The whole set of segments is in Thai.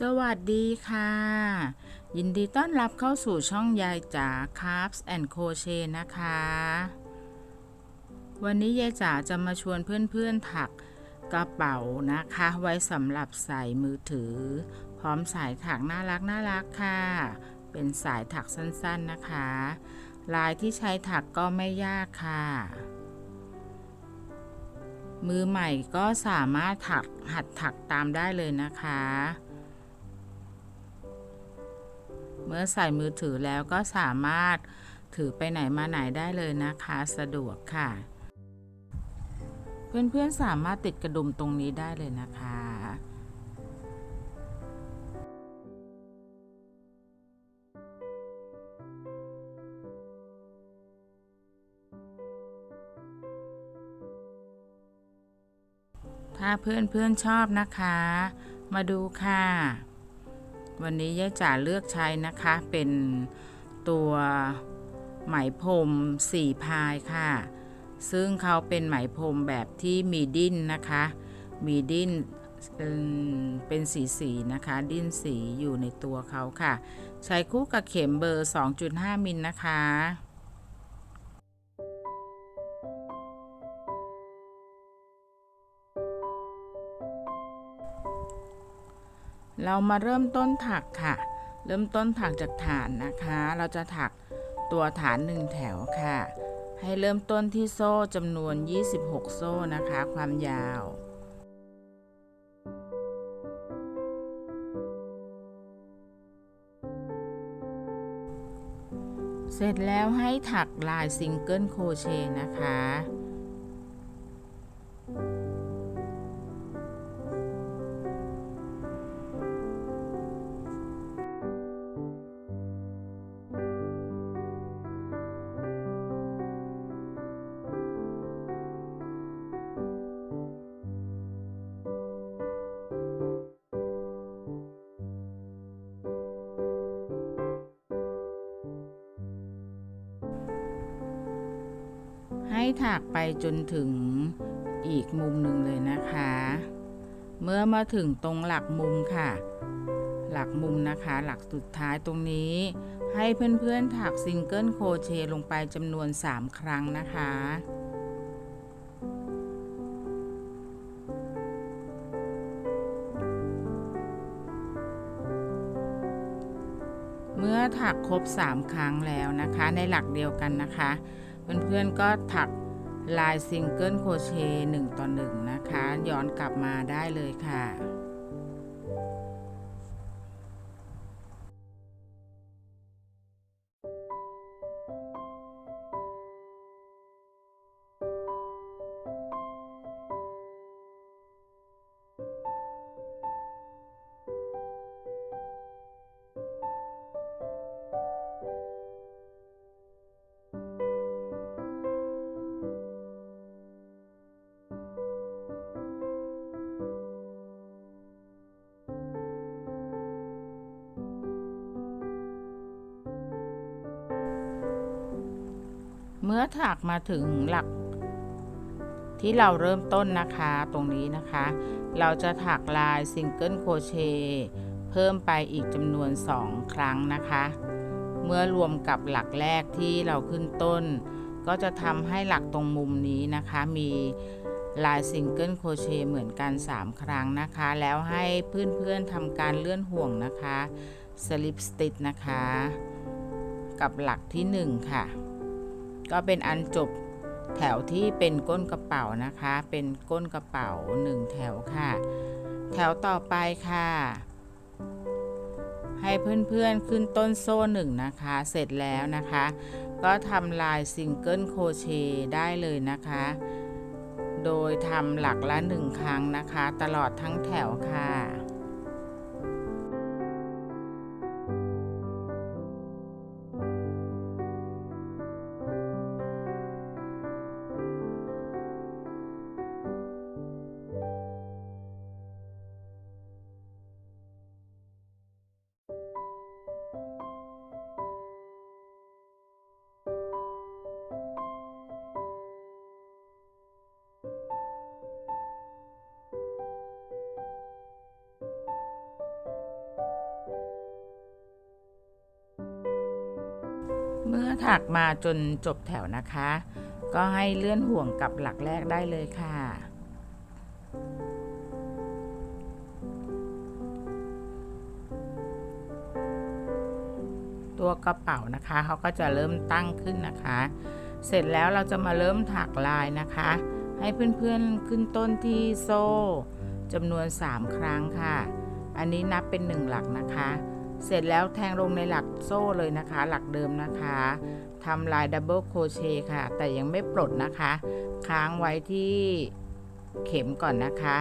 สวัสดีค่ะ ยินดีต้อนรับเข้าสู่ช่องยายจ๋า Carbs and Crochet นะคะ วันนี้ยายจ๋าจะมาชวนเพื่อนๆถักกระเป๋านะคะ ไว้สำหรับใส่มือถือ พร้อมสายถักน่ารักน่ารักค่ะ เป็นสายถักสั้นๆนะคะ ลายที่ใช้ถักก็ไม่ยากค่ะ มือใหม่ก็สามารถถักหัดถักตามได้เลยนะคะ เมื่อใส่มือถือแล้วก็สามารถถือไปไหนมาไหนได้เลยนะคะ สะดวกค่ะ เพื่อนๆสามารถติดกระดุมตรงนี้ได้เลยนะคะถ้าเพื่อนๆชอบนะคะ มาดูค่ะ วันนี้ย่าจ๋าเลือกใช้นะคะเป็นตัวไหมพรมสี่พายค่ะ ซึ่งเขาเป็นไหมพรมแบบที่มีดิ้นนะคะ มีดิ้นเป็นสีสีนะคะ ดิ้นสีอยู่ในตัวเขาค่ะ ใช้คู่กับเข็มเบอร์ 2.5 มิลนะคะ เรามาเริ่มต้นถักค่ะ เริ่มต้นถักจากฐานนะคะ เราจะถักตัวฐานหนึ่งแถวค่ะ ให้เริ่มต้นที่โซ่จำนวน 26 โซ่นะคะ ความยาวเสร็จแล้วให้ถักลายซิงเกิลโคเชนะคะ ให้ถักไปจนถึงอีกมุมหนึ่งเลยนะคะ เมื่อมาถึงตรงหลักมุมค่ะ หลักมุมนะคะ หลักสุดท้ายตรงนี้ ให้เพื่อนๆถักซิงเกิลโครเชต์ลงไปจำนวน 3 ครั้งนะคะเมื่อถักครบ 3 ครั้งแล้วนะคะ ในหลักเดียวกันนะคะ เพื่อนๆก็ถักลายซิงเกิลโครเชต์1ต่อ1นะคะ ย้อนกลับมาได้เลยค่ะ เมื่อถักมาถึงหลัก ที่เราเริ่มต้นนะคะตรงนี้นะคะ เราจะถักลายซิงเกิลโครเชเพิ่มไปอีกจำนวน 2 ครั้งนะคะ เมื่อรวมกับหลักแรกที่เราขึ้นต้น ก็จะทำให้หลักตรงมุมนี้นะคะ มีลายซิงเกิลโครเชเหมือนกัน 3 ครั้งนะคะ แล้วให้เพื่อนๆทำการเลื่อนห่วงนะคะสลิปสติ c นะคะ กับหลักที่ 1 ค่ะ ก็เป็นอันจบแถวที่เป็นก้นกระเป๋านะคะ เป็นก้นกระเป๋า1แถวค่ะ แถวต่อไปค่ะ ให้เพื่อนๆขึ้นต้นโซ่หนึ่งนะคะ เสร็จแล้วนะคะ ก็ทำลายซิงเกิลโครเชต์ได้เลยนะคะ โดยทำหลักละหนึ่งครั้งนะคะ ตลอดทั้งแถวค่ะ มื่อถักมาจนจบแถวนะคะ ก็ให้เลื่อนห่วงกับหลักแรกได้เลยค่ะตัวกระเป๋านะคะเขาก็จะเริ่มตั้งขึ้นนะคะ เสร็จแล้วเราจะมาเริ่มถักลายนะคะ ให้เพื่อนๆขึ้นต้นที่โซ่จำนวน 3 ครั้งค่ะ อันนี้นับเป็น 1 หลักนะคะ เสร็จแล้วแทงลงในหลักโซ่เลยนะคะ หลักเดิมนะคะทำลายดับเบิลโครเชต์ค่ะ แต่ยังไม่ปลดนะคะ ค้างไว้ที่เข็มก่อนนะคะ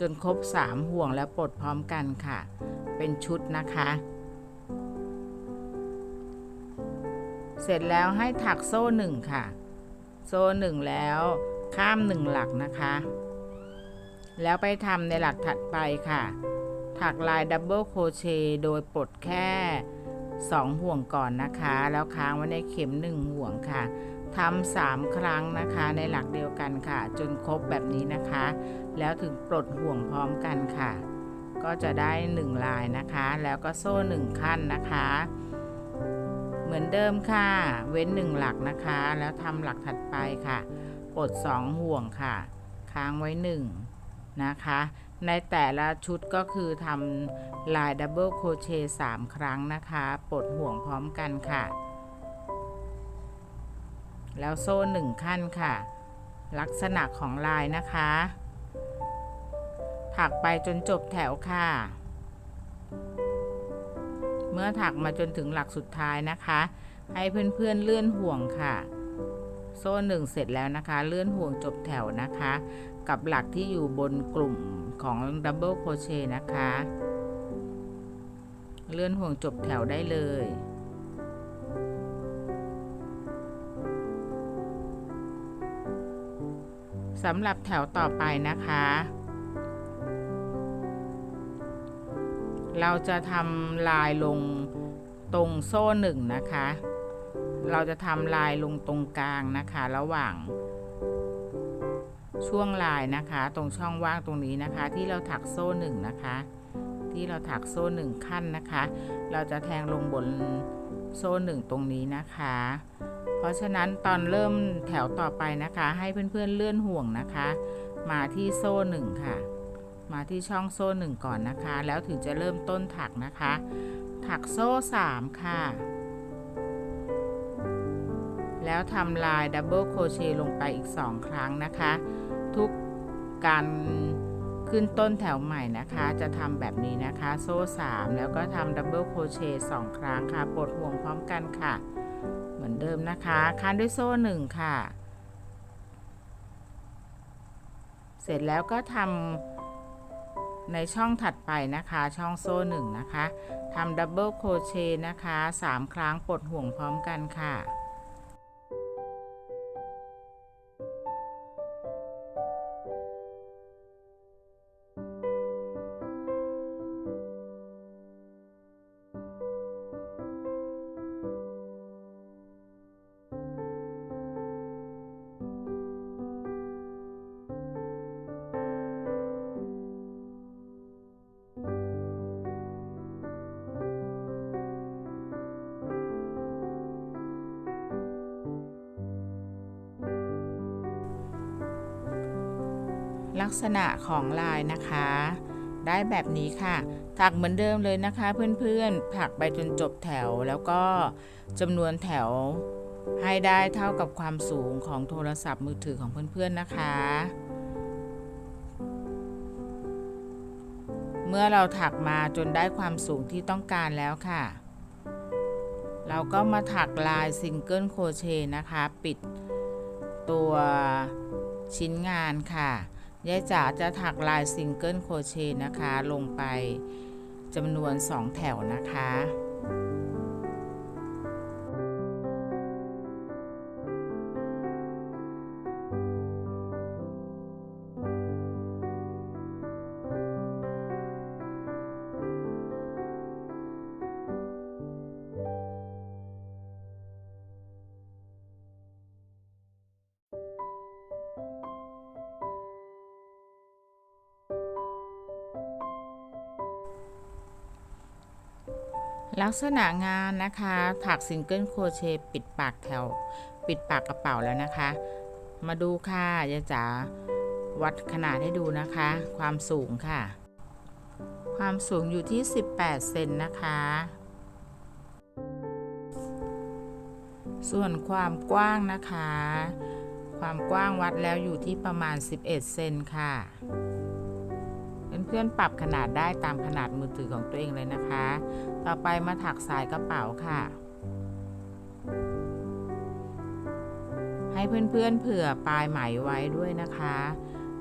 จนครบ 3 ห่วงแล้วปลดพร้อมกันค่ะ เป็นชุดนะคะ เสร็จแล้วให้ถักโซ่หนึ่งค่ะ โซ่หนึ่งแล้วข้ามหนึ่งหลักนะคะ แล้วไปทำในหลักถัดไปค่ะ ถักลายดับเบิลโครเชต์โดยปลดแค่ 2 ห่วงก่อนนะคะ แล้วค้างไว้ในเข็ม 1 ห่วงค่ะทำสามครั้งนะคะในหลักเดียวกันค่ะ จนครบแบบนี้นะคะ แล้วถึงปลดห่วงพร้อมกันค่ะ ก็จะได้ 1 ลายนะคะ แล้วก็โซ่ 1 ขั้นนะคะ เหมือนเดิมค่ะ เว้น 1 หลักนะคะ แล้วทำหลักถัดไปค่ะ ปลด 2 ห่วงค่ะ ค้างไว้ 1 นะคะ ในแต่ละชุดก็คือทำลายดับเบิลโครเชต์3ครั้งนะคะปลดห่วงพร้อมกันค่ะ แล้วโซ่หนึ่งขั้นค่ะ ลักษณะของลายนะคะ ถักไปจนจบแถวค่ะ เมื่อถักมาจนถึงหลักสุดท้ายนะคะ ให้เพื่อนๆเลื่อนห่วงค่ะ โซ่หนึ่งเสร็จแล้วนะคะ เลื่อนห่วงจบแถวนะคะ กับหลักที่อยู่บนกลุ่มของดับเบิลโครเชต์นะคะ เลื่อนห่วงจบแถวได้เลย สำหรับแถวต่อไปนะคะ เราจะทำลายลงตรงโซ่หนึ่งนะคะ เราจะทำลายลงตรงกลางนะคะ ระหว่าง ช่วงลายนะคะ ตรงช่องว่างตรงนี้นะคะ ที่เราถักโซ่หนึ่งนะคะ ที่เราถักโซ่หนึ่งขั้นนะคะ เราจะแทงลงบนโซ่หนึ่งตรงนี้นะคะ เพราะฉะนั้นตอนเริ่มแถวต่อไปนะคะ ให้เพื่อนๆเลื่อนห่วงนะคะ มาที่โซ่หนึ่งค่ะ มาที่ช่องโซ่หนึ่งก่อนนะคะ แล้วถึงจะเริ่มต้นถักนะคะ ถักโซ่สามค่ะแล้วทำลายดับเบิลโครเชต์ลงไปอีก 2 ครั้งนะคะ ทุกการขึ้นต้นแถวใหม่นะคะ จะทำแบบนี้นะคะ โซ่ 3 แล้วก็ทำดับเบิลโครเชต์2ครั้งค่ะปลดห่วงพร้อมกันค่ะ เหมือนเดิมนะคะคันด้วยโซ่ 1 ค่ะ เสร็จแล้วก็ทำในช่องถัดไปนะคะ ช่องโซ่ 1 นะคะทำดับเบิลโครเชต์นะคะ 3 ครั้งปลดห่วงพร้อมกันค่ะ ลักษณะของลายนะคะ ได้แบบนี้ค่ะ ถักเหมือนเดิมเลยนะคะ เพื่อนๆถักไปจนจบแถวแล้วก็จำนวนแถวให้ได้เท่ากับความสูงของโทรศัพท์มือถือของเพื่อนๆนะคะ เมื่อเราถักมาจนได้ความสูงที่ต้องการแล้วค่ะ เราก็มาถักลายซิงเกิลโครเชต์นะคะ ปิดตัวชิ้นงานค่ะ ยายจ๋าจะถักลายซิงเกิลโครเชต์นะคะ ลงไปจำนวน 2 แถวนะคะ ลักษณะงานนะคะถักซิงเกิลโครเชต์ปิดปากแถว ปิดปากกระเป๋าแล้วนะคะ มาดูค่ะยายจ๋าวัดขนาดให้ดูนะคะ ความสูงค่ะ ความสูงอยู่ที่ 18 เซนนะคะ ส่วนความกว้างนะคะ ความกว้างวัดแล้วอยู่ที่ประมาณ 11 เซนค่ะ เพื่อนๆปรับขนาดได้ตามขนาดมือถือของตัวเองเลยนะคะ ต่อไปมาถักสายกระเป๋าค่ะ ให้เพื่อนๆเผื่อปลายไหมไว้ด้วยนะคะ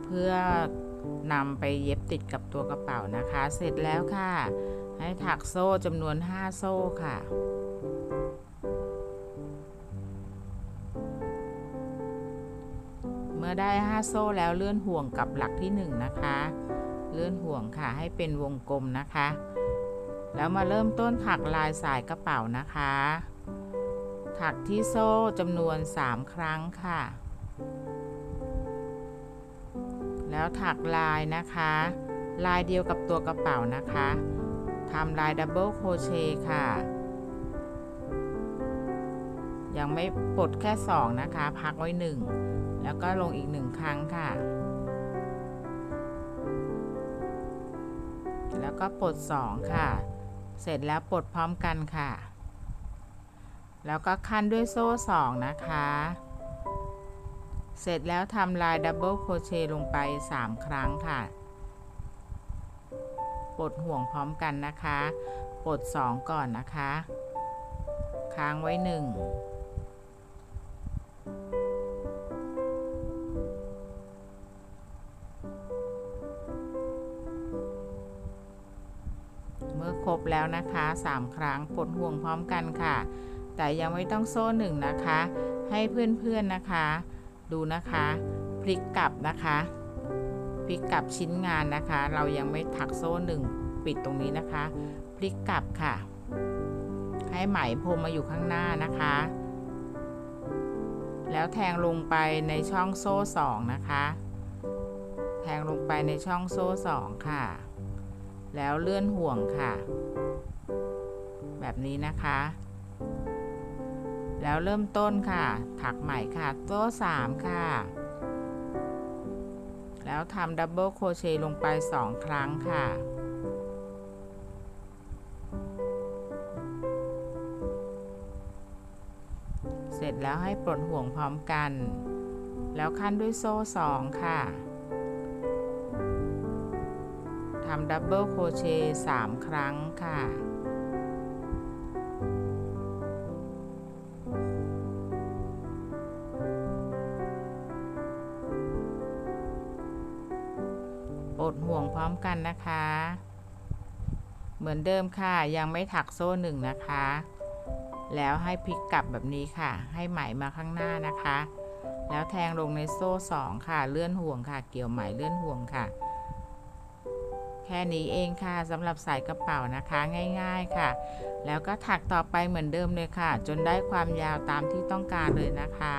เพื่อนำไปเย็บติดกับตัวกระเป๋านะคะ เสร็จแล้วค่ะ ให้ถักโซ่จำนวน 5 โซ่ค่ะเมื่อได้ 5 โซ่แล้วเลื่อนห่วงกับหลักที่ 1 นะคะ เลื่อนห่วงค่ะให้เป็นวงกลมนะคะ แล้วมาเริ่มต้นถักลายสายกระเป๋านะคะ ถักที่โซ่จำนวน 3 ครั้งค่ะ แล้วถักลายนะคะ ลายเดียวกับตัวกระเป๋านะคะทำลายดับเบิลโครเชต์ค่ะ ยังไม่ปลดแค่ 2 นะคะ พักไว้ 1 แล้วก็ลงอีก 1 ครั้งค่ะ แล้วก็ปลด 2 ค่ะ เสร็จแล้วปลดพร้อมกันค่ะ แล้วก็คั้นด้วยโซ่ 2 นะคะ เสร็จแล้วทำลายดับเบิลโครเชต์ลงไป 3 ครั้งค่ะ ปลดห่วงพร้อมกันนะคะ ปลด 2 ก่อนนะคะ ค้างไว้ 1 บแล้วนะคะ 3 ครั้งปลดห่วงพร้อมกันค่ะ แต่ยังไม่ต้องโซ่หนึ่งนะคะ ให้เพื่อนๆนะคะ ดูนะคะ พลิกกลับนะคะพลิกกลับชิ้นงานนะคะ เรายังไม่ถักโซ่หนึ่งปิดตรงนี้นะคะ พลิกกลับค่ะ ให้ไหมพรมมาอยู่ข้างหน้านะคะ แล้วแทงลงไปในช่องโซ่สองนะคะ แทงลงไปในช่องโซ่สองค่ะ แล้วเลื่อนห่วงค่ะ แบบนี้นะคะ แล้วเริ่มต้นค่ะ ถักใหม่ค่ะโซ่3ค่ะ แล้วทำดับเบิลโครเชต์ลงไป2ครั้งค่ะเสร็จแล้วให้ปลดห่วงพร้อมกัน แล้วขั้นด้วยโซ่2ค่ะ ทำดับเบิลโครเชต์3ครั้งค่ะปลดห่วงพร้อมกันนะคะ เหมือนเดิมค่ะยังไม่ถักโซ่หนึ่งนะคะ แล้วให้พลิกกลับแบบนี้ค่ะ ให้ไหมมาข้างหน้านะคะ แล้วแทงลงในโซ่สองค่ะ เลื่อนห่วงค่ะ เกี่ยวไหมเลื่อนห่วงค่ะ แค่นี้เองค่ะสำหรับสายกระเป๋านะคะง่ายๆค่ะ แล้วก็ถักต่อไปเหมือนเดิมเลยค่ะ จนได้ความยาวตามที่ต้องการเลยนะคะ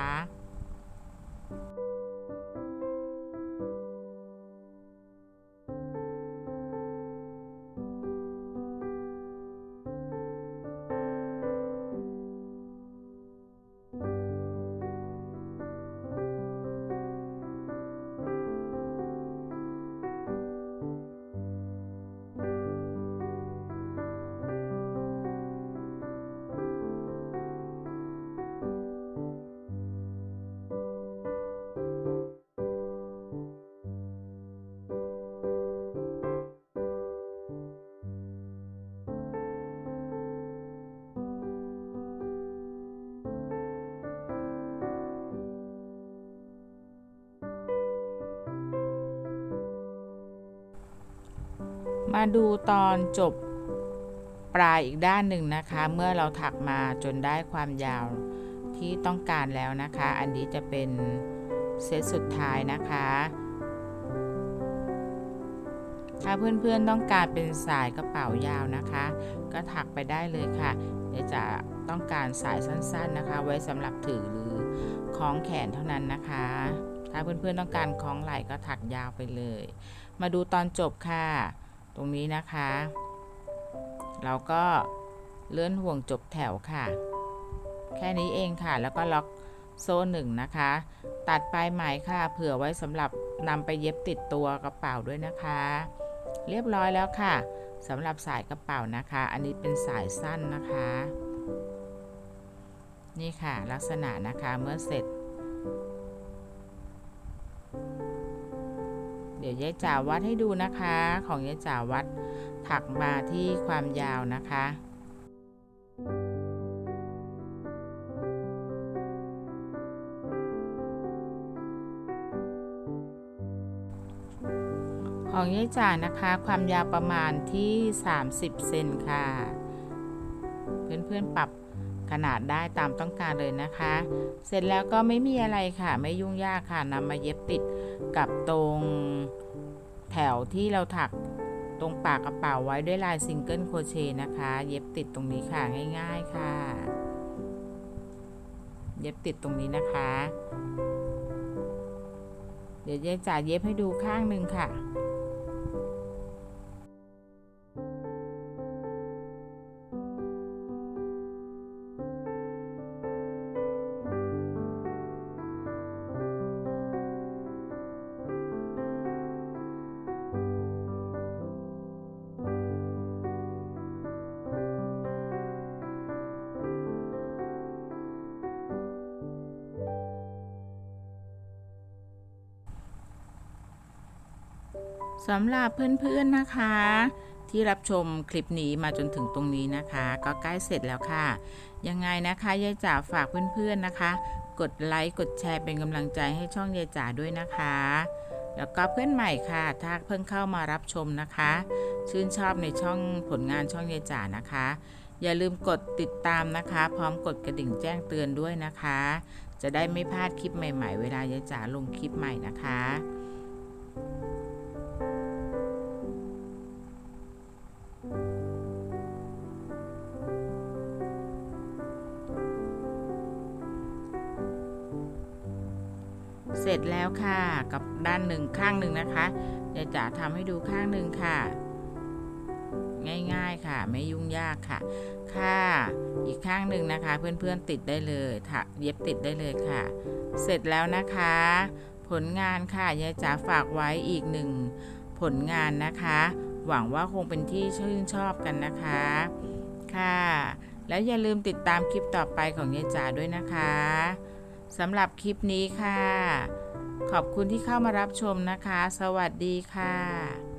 มาดูตอนจบปลายอีกด้านหนึ่งนะคะ เมื่อเราถักมาจนได้ความยาวที่ต้องการแล้วนะคะ อันนี้จะเป็นเซตสุดท้ายนะคะ ถ้าเพื่อนๆต้องการเป็นสายกระเป๋ายาวนะคะ ก็ถักไปได้เลยค่ะเดี๋ยวจะต้องการสายสั้นๆนะคะ ไว้สำหรับถือหรือคล้องแขนเท่านั้นนะคะ ถ้าเพื่อนๆต้องการคล้องไหล่ก็ถักยาวไปเลย มาดูตอนจบค่ะ ตรงนี้นะคะ เราก็เลื่อนห่วงจบแถวค่ะ แค่นี้เองค่ะ แล้วก็ล็อกโซ่หนึ่งนะคะ ตัดปลายไหมค่ะ เผื่อไว้สำหรับนำไปเย็บติดตัวกระเป๋าด้วยนะคะ เรียบร้อยแล้วค่ะสำหรับสายกระเป๋านะคะ อันนี้เป็นสายสั้นนะคะ นี่ค่ะลักษณะนะคะเมื่อเสร็จ เดี๋ยวยายจ๋าวัดให้ดูนะคะ ของยายจ๋าวัดถักมาที่ความยาวนะคะของยายจ๋านะคะความยาวประมาณที่ 30 เซนค่ะ เพื่อนๆปรับ ขนาดได้ตามต้องการเลยนะคะ เสร็จแล้วก็ไม่มีอะไรค่ะ ไม่ยุ่งยากค่ะนำมาเย็บติดกับตรงแถวที่เราถักตรงปากกระเป๋าไว้ด้วยลายซิงเกิลโครเชต์นะคะ เย็บติดตรงนี้ค่ะง่าย ๆค่ะ เย็บติดตรงนี้นะคะ เดี๋ยวยายจ๋าเย็บให้ดูข้างหนึ่งค่ะ สำหรับเพื่อนๆนะคะ ที่รับชมคลิปนี้มาจนถึงตรงนี้นะคะ ก็ใกล้เสร็จแล้วค่ะ ยังไงนะคะยายจ๋าฝากเพื่อนๆนะคะ กดไลค์กดแชร์เป็นกำลังใจให้ช่องยายจ๋าด้วยนะคะ แล้วก็เพื่อนใหม่ค่ะ ถ้าเพิ่งเข้ามารับชมนะคะ ชื่นชอบในช่องผลงานช่องยายจ๋านะคะ อย่าลืมกดติดตามนะคะ พร้อมกดกระดิ่งแจ้งเตือนด้วยนะคะ จะได้ไม่พลาดคลิปใหม่ ๆ เวลายายจ๋าลงคลิปใหม่นะคะ ร็จแล้วค่ะ กับด้านหนึ่งข้างหนึ่งนะคะเดี๋ยวจะทำให้ดูข้างหนึ่งค่ะ ง่ายๆค่ะ ไม่ยุ่งยากค่ะ ค่ะ อีกข้างหนึ่งนะคะ เพื่อนๆติดได้เลยเย็บติดได้เลยค่ะ เสร็จแล้วนะคะ ผลงานค่ะยายจ๋าฝากไว้อีกหนึ่งผลงานนะคะ หวังว่าคงเป็นที่ชื่นชอบกันนะคะ ค่ะ แล้วอย่าลืมติดตามคลิปต่อไปของยายจ๋าด้วยนะคะ สำหรับคลิปนี้ค่ะ ขอบคุณที่เข้ามารับชมนะคะ สวัสดีค่ะ